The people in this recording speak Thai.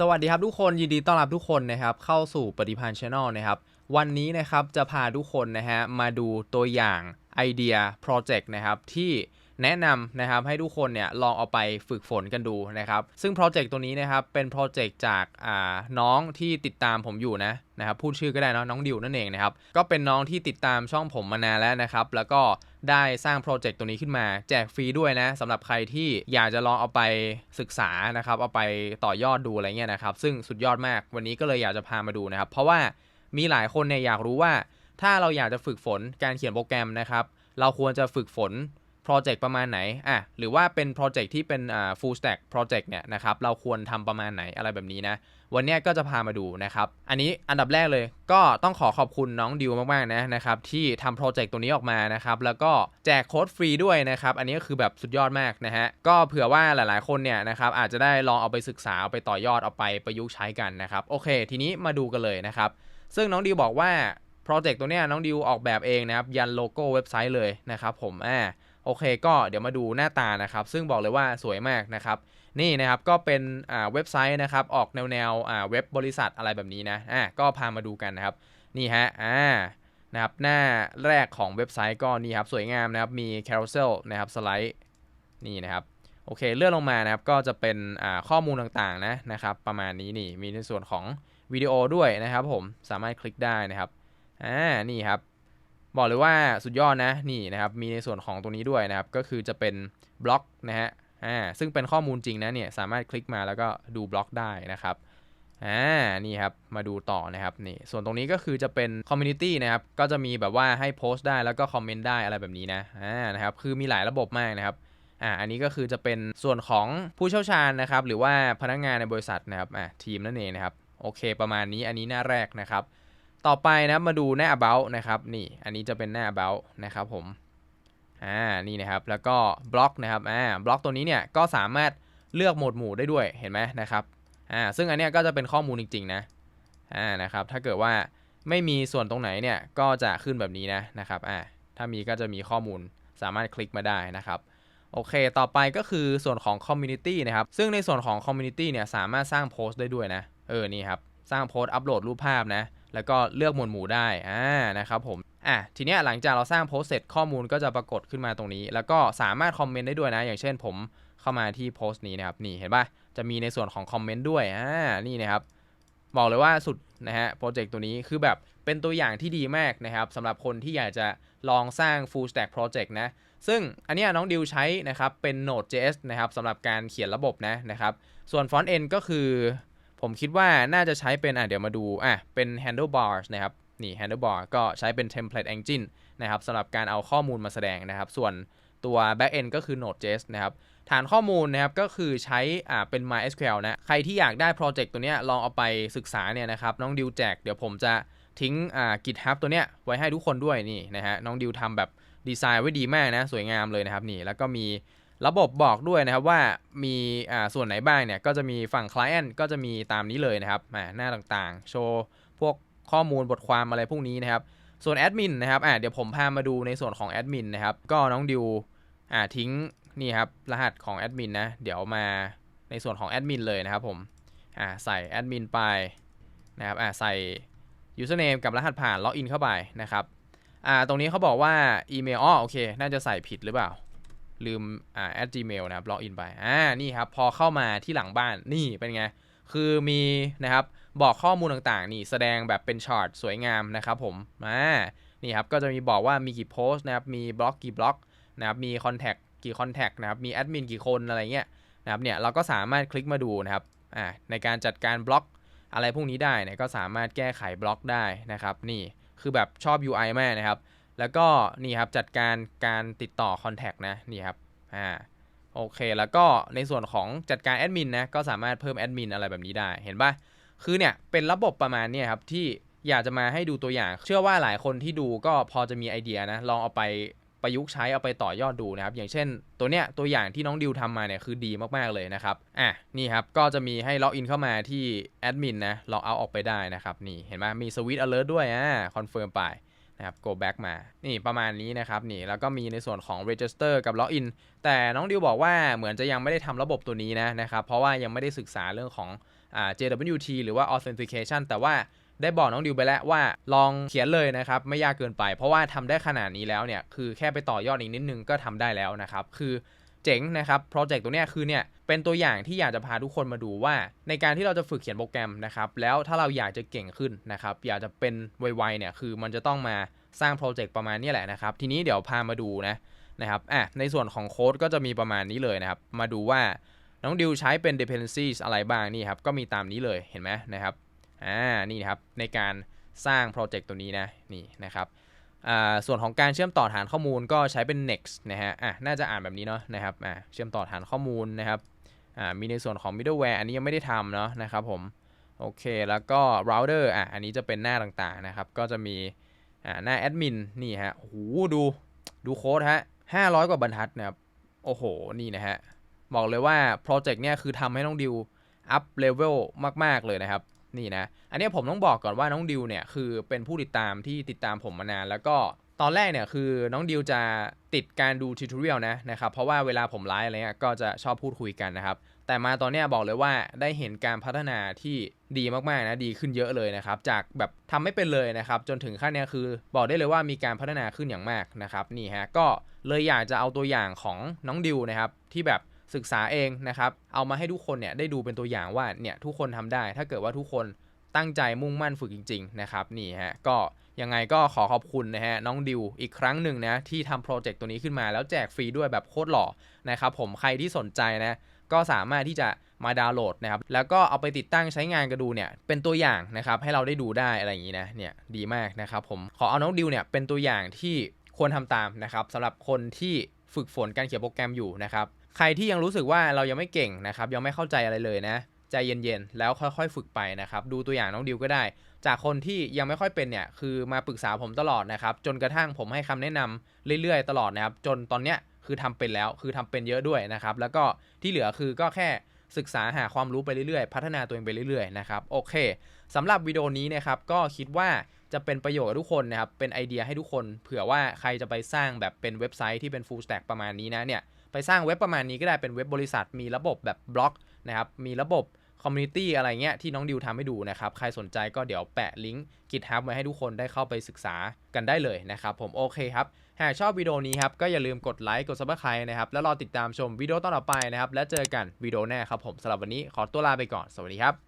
สวัสดีครับทุกคนยินดีต้อนรับทุกคนนะครับเข้าสู่ปฏิพันธ์ช anel นะครับวันนี้นะครับจะพาทุกคนนะฮะมาดูตัวอย่างไอเดียโปรเจกต์นะครับที่ แนะนำนะครับให้ทุกคนเนี่ยลองเอาไปฝึกฝนกันดูนะครับ ซึ่งโปรเจกต์ตัวนี้นะครับเป็นโปรเจกต์จากาน้องที่ติดตามผมอยู่นะนะครับพูดชื่อก็ได้นะน้องดิวนั่นเองนะครับก็เป็นน้องที่ติดตามช่องผมมานานแล้วนะครับ แล้วก็ได้สร้างโปรเจกต์ตัวนี้ขึ้นมา แจกฟรีด้วยนะสำหรับใครที่อยากจะลองเอาไปศึกษานะครับ เอาไปต่อยอดดูอะไรเงี้ยนะครับ ซึ่งสุดยอดมากวันนี้ก็เลยอยากจะพามาดูนะครับ เพราะว่ามีหลายคนเนี่ยอยากรู้ว่า ถ้าเราอยากจะฝึกฝนการเขียนโปรแกรมนะครับ เราควรจะฝึกฝน โปรเจกต์ประมาณไหนอะหรือว่าเป็นโปรเจกต์ที่เป็นอ่า full stack project เนี่ยนะครับเราควรทำประมาณไหนอะไรแบบนี้นะ วันนี้ก็จะพามาดูนะครับ อันนี้อันดับแรกเลย ก็ต้องขอขอบคุณน้องดิวมากๆนะนะครับที่ทำโปรเจกต์ตัวนี้ออกมานะครับแล้วก็แจกโค้ดฟรีด้วยนะครับอันนี้ก็คือแบบสุดยอดมากนะฮะก็เผื่อว่าหลายๆคนเนี่ยนะครับอาจจะได้ลองเอาไปศึกษาเอาไปต่อยอดเอาไปประยุกต์ใช้กันนะครับโอเค ทีนี้มาดูกันเลยนะครับซึ่งน้องดิวบอกว่าโปรเจกต์ตัวเนี้ยน้องดิวออกแบบเองนะครับยันโลโก้เว็บไซต์เลยนะครับผมอ่า โอเคก็เดี๋ยวมาดูหน้าตานะครับ ซึ่งบอกเลยว่าสวยมากนะครับ นี่นะครับก็เป็นเว็บไซต์นะครับ ออกแนวแนวเว็บบริษัทอะไรแบบนี้นะอ่าก็พามาดูกันนะครับ นี่ฮะอ่านะครับหน้าแรกของเว็บไซต์ก็นี่ครับสวยงามนะครับมี carousel นะครับสไลด์นี่นะครับโอเคเลื่อนลงมานะครับก็จะเป็นข้อมูลต่างๆนะนะครับ ประมาณนี้นี่มีในส่วนของวิดีโอด้วยนะครับ ผมสามารถคลิกได้นะครับอ่านี่ครับ บอกเลยว่าสุดยอดนะนี่นะครับมีในส่วนของตรงนี้ด้วยนะครับ ก็คือจะเป็นบล็อกนะฮะอ่าซึ่งเป็นข้อมูลจริงนะเนี่ยสามารถคลิกมาแล้วก็ดูบล็อกได้นะครับอ่านี่ครับมาดูต่อนะครับนี่ส่วนตรงนี้ก็คือจะเป็นคอมมูนิตี้นะครับก็จะมีแบบว่าให้โพสต์ได้แล้วก็คอมเมนต์ได้อะไรแบบนี้นะอ่านะครับคือมีหลายระบบมากนะครับอ่าอันนี้ก็คือจะเป็นส่วนของผู้เชี่ยวชาญนะครับ หรือว่าพนักงานในบริษัทนะครับอ่าทีมนั่นเองนะครับโอเค ประมาณนี้อันนี้หน้าแรกนะครับ ต่อไปนะมาดูหน้า about นะครับนี่อันนี้จะเป็นหน้า about นะครับผมอ่านี่นะครับแล้วก็บล็อกนะครับอ่าบล็อกตัวนี้เนี่ยก็สามารถเลือกโหมดหมู่ได้ด้วยเห็นไหมนะครับอ่าซึ่งอันเนี้ยก็จะเป็นข้อมูลจริงๆนะอ่านะครับถ้าเกิดว่าไม่มีส่วนตรงไหนเนี่ยก็จะขึ้นแบบนี้นะนะครับอ่าถ้ามีก็จะมีข้อมูลสามารถคลิกมาได้นะครับโอเค ต่อไปก็คือส่วนของ Community นะครับ ซึ่งในส่วนของ Community เนี่ยสามารถสร้างโพสต์ได้ด้วยนะ เออ นี่ครับ สร้างโพสต์อัปโหลดรูปภาพนะ แล้วก็เลือกหมวดหมู่ได้อ่านะครับผมอะทีเนี้ยหลังจากเราสร้างโพสต์เสร็จข้อมูลก็จะปรากฏขึ้นมาตรงนี้ แล้วก็สามารถคอมเมนต์ได้ด้วยนะ อย่างเช่นผมเข้ามาที่โพสต์นี้นะครับนี่เห็นปะจะมีในส่วนของคอมเมนต์ด้วยอ่านี่นะครับบอกเลยว่าสุดนะฮะโปรเจกต์ตัวนี้คือแบบเป็นตัวอย่างที่ดีมากนะครับสำหรับคนที่อยากจะลองสร้าง full stack project นะ ซึ่งอันนี้น้องดิวใช้นะครับเป็น Node.js นะครับสำหรับการเขียนระบบนะนะครับ ส่วน front end ก็คือ ผมคิดว่าน่าจะใช้เป็นอะเดี๋ยวมาดูอะเป็น handlebars นะครับนี่ handlebar ก็ใช้เป็น template engine นะครับสำหรับการเอาข้อมูลมาแสดงนะครับ ส่วนตัว back end ก็คือ Node.js นะครับฐานข้อมูลนะครับก็คือใช้อ่าเป็น MySQL นะใครที่อยากได้โปรเจกต์ตัวเนี้ยลองเอาไปศึกษาเนี่ยนะครับน้องดิวแจกเดี๋ยวผมจะทิ้งอ่า GitHub ตัวเนี้ยไว้ให้ทุกคนด้วยนี่นะฮะน้องดิวทำแบบดีไซน์ไว้ดีมากนะสวยงามเลยนะครับนี่แล้วก็มี ระบบบอกด้วยนะครับว่ามีส่วนไหนบ้างเนี่ยก็จะมีฝั่ง Client ก็จะมีตามนี้เลยนะครับหน้าต่างๆ โชว์พวกข้อมูลบทความอะไรพวกนี้นะครับ ส่วนแอดมินนะครับเดี๋ยวผมพามาดูในส่วนของแอดมินนะครับ ก็น้องดิวทิ้งนี่ครับรหัสของแอดมินนะ เดี๋ยวมาในส่วนของแอดมินเลยนะครับผมใส่แอดมินไปนะครับใส่ username กับรหัสผ่านล็อกอินเข้าไปนะครับตรงนี้เขาบอกว่าอีเมลอ๋อโอเค น่าจะใส่ผิดหรือเปล่า ลืมอ่า at gmail นะครับล็อกอินไปอ่านี่ครับพอเข้ามาที่หลังบ้านนี่เป็นไง คือมีนะครับบอกข้อมูลต่างๆ นี่แสดงแบบเป็นชาร์ตสวยงามนะครับผมอ่านี่ครับก็จะมีบอกว่ามีกี่โพสต์นะครับมีบล็อกกี่บล็อกนะครับมีคอนแทคกี่คอนแทคนะครับมีแอดมินกี่คนอะไรเงี้ยนะครับเนี่ยเราก็สามารถคลิกมาดูนะครับอ่าในการจัดการบล็อกอะไรพวกนี้ได้เนี่ยก็สามารถแก้ไขบล็อกได้นะครับนี่คือแบบชอบ UI มากนะครับ แล้วก็นี่ครับจัดการการติดต่อคอนแทคนะนี่ครับอ่าโอเค แล้วก็ในส่วนของจัดการแอดมินนะก็สามารถเพิ่มแอดมินอะไรแบบนี้ได้เห็นปะคือเนี่ยเป็นระบบประมาณนี้ครับที่อยากจะมาให้ดูตัวอย่าง เชื่อว่าหลายคนที่ดูก็พอจะมีไอเดียนะลองเอาไปประยุกต์ใช้เอาไปต่อยอดดูนะครับ อย่างเช่น ตัวเนี้ยตัวอย่างที่น้องดิวทำมาเนี่ยคือดีมากๆเลยนะครับอะนี่ครับก็จะมีให้ล็อกอินเข้ามาที่แอดมินนะล็อกเอาออกไปได้นะครับนี่เห็นไหมมีสวิตช์ alert ด้วยอ่าคอนเฟิร์มไป นะครับ go back มา นี่ประมาณนี้นะครับนี่แล้วก็มีในส่วนของ register กับ login แต่น้องดิวบอกว่าเหมือนจะยังไม่ได้ทำระบบตัวนี้นะนะครับ เพราะว่ายังไม่ได้ศึกษาเรื่องของอ่า JWT หรือว่า authentication แต่ว่าได้บอกน้องดิวไปแล้วว่าลองเขียนเลยนะครับ ไม่ยากเกินไป เพราะว่าทำได้ขนาดนี้แล้วเนี่ย คือแค่ไปต่อยอดอีกนิดนึงก็ทำได้แล้วนะครับ คือ เจ๋งนะครับโปรเจกต์ตัวเนี้ยคือเนี่ยเป็นตัวอย่างที่อยากจะพาทุกคนมาดูว่า ในการที่เราจะฝึกเขียนโปรแกรมนะครับแล้วถ้าเราอยากจะเก่งขึ้นนะครับอยากจะเป็นไวๆเนี่ยคือมันจะต้องมาสร้างโปรเจกต์ประมาณนี้แหละนะครับทีนี้เดี๋ยวพามาดูนะนะครับอะในส่วนของโค้ดก็จะมีประมาณนี้เลยนะครับมาดูว่าน้องดิวใช้เป็น dependencies อะไรบ้างนี่ครับก็มีตามนี้เลยเห็นไหมนะครับอ่านี่ครับในการสร้างโปรเจกต์ตัวนี้นะนี่นะครับ ส่วนของการเชื่อมต่อฐานข้อมูลก็ใช้เป็น next นะฮะอะน่าจะอ่านแบบนี้เนาะนะครับอ่าเชื่อมต่อฐานข้อมูลนะครับอ่ามีในส่วนของ middleware อันนี้ยังไม่ได้ทำเนาะนะครับผมโอเค แล้วก็ router อะอันนี้จะเป็นหน้าต่างๆนะครับ ก็จะมีอ่าหน้า admin นี่ฮะโอ้โหดูดูโค้ดฮะ500 กว่าบรรทัดนะครับ โอ้โห นี่นะฮะ บอกเลยว่าโปรเจกต์เนี่ยคือทำให้น้องดิวอัพเลเวลมาก ๆ เลยนะครับ นี่นะ อันนี้ผมต้องบอกก่อนว่าน้องดิวเนี่ยคือเป็นผู้ติดตามที่ติดตามผมมานาน แล้วก็ตอนแรกเนี่ยคือน้องดิวจะติดการดูทิวทอเรียลนะนะครับ เพราะว่าเวลาผมไลฟ์อะไรเงี้ยก็จะชอบพูดคุยกันนะครับ แต่มาตอนนี้บอกเลยว่าได้เห็นการพัฒนาที่ดีมากๆนะดีขึ้นเยอะเลยนะครับ จากแบบทำไม่เป็นเลยนะครับ จนถึงขั้นเนี้ยคือบอกได้เลยว่ามีการพัฒนาขึ้นอย่างมากนะครับนี่ฮะก็เลยอยากจะเอาตัวอย่างของน้องดิวนะครับที่แบบ ศึกษาเองนะครับ เอามาให้ทุกคนเนี่ยได้ดูเป็นตัวอย่างว่าเนี่ยทุกคนทำได้ ถ้าเกิดว่าทุกคนตั้งใจมุ่งมั่นฝึกจริง ๆ นะครับนี่ฮะก็ยังไงก็ขอขอบคุณนะฮะน้องดิวอีกครั้งหนึ่งนะที่ทำโปรเจกต์ตัวนี้ขึ้นมาแล้วแจกฟรีด้วยแบบโคตรหล่อนะครับผมใครที่สนใจนะก็สามารถที่จะมาดาวน์โหลดนะครับ แล้วก็เอาไปติดตั้งใช้งานกันดูเนี่ย เป็นตัวอย่างนะครับ ให้เราได้ดูได้อะไรอย่างนี้นะ เนี่ย ดีมากนะครับผม ขอเอาน้องดิวเนี่ย เป็นตัวอย่างที่ควรทำตามนะครับสำหรับคนที่ ฝึกฝนการเขียนโปรแกรมอยู่นะครับ ใครที่ยังรู้สึกว่าเรายังไม่เก่งนะครับ ยังไม่เข้าใจอะไรเลยนะ ใจเย็นๆ แล้วค่อยๆ ฝึกไปนะครับ ดูตัวอย่างน้องดิวก็ได้ จากคนที่ยังไม่ค่อยเป็นเนี่ย คือมาปรึกษาผมตลอดนะครับ จนกระทั่งผมให้คำแนะนำเรื่อยๆ ตลอดนะครับ จนตอนเนี้ยคือทำเป็นแล้ว คือทำเป็นเยอะด้วยนะครับ แล้วก็ที่เหลือคือก็แค่ศึกษาหาความรู้ไปเรื่อยๆ พัฒนาตัวเองไปเรื่อยๆ นะครับ โอเคสำหรับวิดีโอนี้นะครับ ก็คิดว่า จะเป็นประโยชน์กับทุกคนนะครับ เป็นไอเดียให้ทุกคน เผื่อว่าใครจะไปสร้างแบบเป็นเว็บไซต์ที่เป็น full stack ประมาณนี้นะเนี่ย ไปสร้างเว็บประมาณนี้ก็ได้เป็นเว็บบริษัท มีระบบแบบบล็อกนะครับ มีระบบคอมมูนิตี้อะไรเงี้ยที่น้องดิวทำให้ดูนะครับ ใครสนใจก็เดี๋ยวแปะลิงก์ GitHub ไว้ให้ทุกคนได้เข้าไปศึกษากันได้เลยนะครับ ผมโอเคครับ หากชอบวิดีโอนี้ครับ ก็อย่าลืมกดไลค์ กด subscribe นะครับ แล้วรอติดตามชมวิดีโอต่อไปนะครับ แล้วเจอกันวิดีโอหน้าครับผมสำหรับวันนี้ขอตัวลาไปก่อน สวัสดีครับ